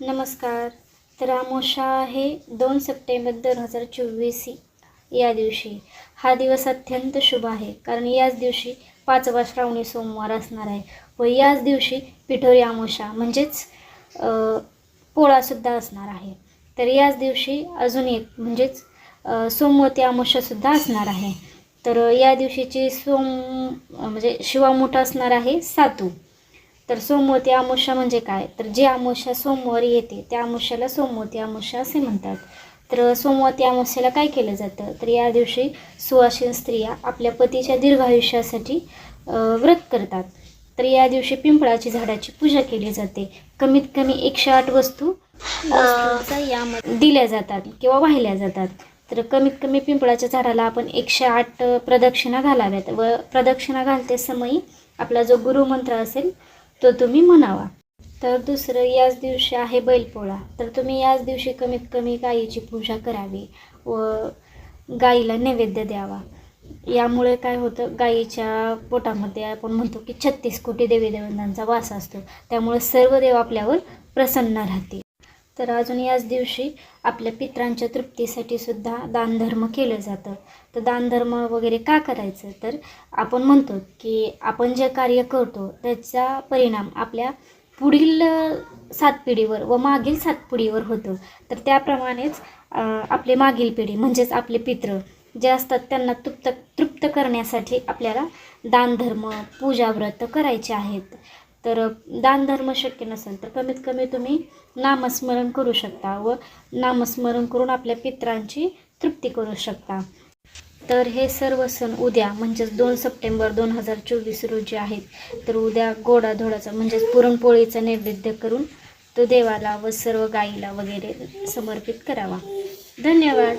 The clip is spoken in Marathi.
नमस्कार. तर आमोशा आहे दोन सप्टेंबर दोन हजार चोवीस या दिवशी. हा दिवस अत्यंत शुभ आहे कारण याच दिवशी पाचवा श्रावणी सोमवार असणार आहे व याच दिवशी पिठोरी आमोशा म्हणजेच पोळासुद्धा असणार आहे. तर याच दिवशी अजून एक म्हणजेच सोमवती अमावस्यासुद्धा असणार आहे. तर या दिवशीची सोम म्हणजे शिवामूठ असणार आहे सातू. तर सोमवती अमावस्या म्हणजे काय? तर जी अमावस्या सोमवारी येते त्या अमावस्याला सोमवती अमावस्या असे म्हणतात. तर सोमवती अमावस्याला काय केलं जातं? तर या दिवशी सुवासीन स्त्रिया आपल्या पतीच्या दीर्घायुष्यासाठी अ, व्रत करतात. तर या दिवशी पिंपळाची झाडाची पूजा केली जाते. कमीत कमी एकशे आठ वस्तू यामध्ये दिल्या जातात किंवा वाहिल्या जातात. तर कमीत कमी पिंपळाच्या झाडाला आपण एकशे आठ प्रदक्षिणा घालाव्यात व प्रदक्षिणा घालते समयी आपला जो गुरुमंत्र असेल तो तुम्ही म्हणावा. तर दुसरं याच दिवशी आहे बैलपोळा. तर तुम्ही याच दिवशी कमीत कमी गायीची पूजा करावी व गाईला नैवेद्य द्यावा. यामुळे काय होतं गाईच्या पोटामध्ये आपण म्हणतो की छत्तीस कोटी देवी देवतांचा वास असतो. त्यामुळे सर्व देव आपल्यावर प्रसन्न राहतील. तर अजून याच दिवशी आपल्या पित्रांच्या तृप्तीसाठी सुद्धा दानधर्म केलं जातं. तर दानधर्म वगैरे का करायचं? तर आपण म्हणतो की आपण जे कार्य करतो त्याचा परिणाम आपल्या पुढील सात पिढीवर व मागील सात पिढीवर होतो. तर त्याप्रमाणेच आपले आपली मागील पिढी म्हणजेच आपले पित्र जे असतात त्यांना तृप्त तृप्त करण्यासाठी आपल्याला दानधर्म पूजा व्रत करायचे आहेत. तर दानधर्म शक्य नसेल तर कमीत कमी तुम्ही नामस्मरण करू शकता व नामस्मरण करून आपल्या पित्रांची तृप्ती करू शकता. तर हे सर्व सण उद्या म्हणजेच दोन सप्टेंबर दोन हजार चोवीस रोजी आहेत. तर उद्या गोडाधोडाचा म्हणजेच पुरणपोळीचा नैवेद्य करून तो देवाला व सर्व गाईला वगैरे समर्पित करावा. धन्यवाद.